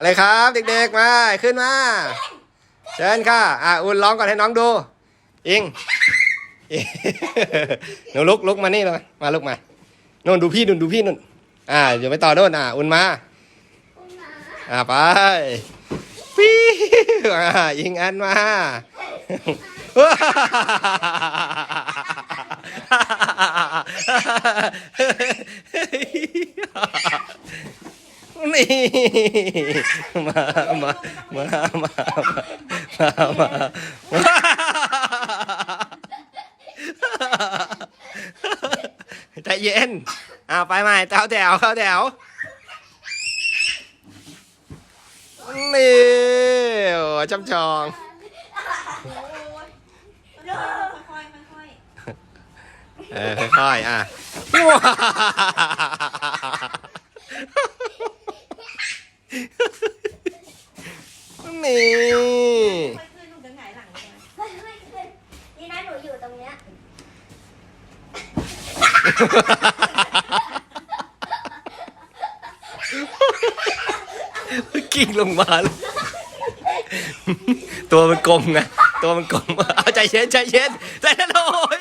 อะไรครับ เด็กๆมาขึ้นมาเชิญค่ะ อะอุ่นร้องก่อนให้น้องดู อิงอิงหนูลุกลุกมานี่เลยมาลุกมานู่นดูพี่นู่นดูพี่นู่นอ่าอยู่ไปต่อโน่นอะอุ่นมาอ่าไปปี๊วอ่าอิงอันมา นี่มามามามามามาใจเย็นอ่าไปใหม่เต้าแถวเข้าแถวนี่โอ้จำจองค่อยๆค่อยเออค่อยๆอะี่ยดีนะหนูอยู่ตรงเนี้ยมันกิ่งลงมาเลยตัวมันกลมไงตัวมันกลมเอาใจเช็ดใจเช็ดใจเย็นโอ้ย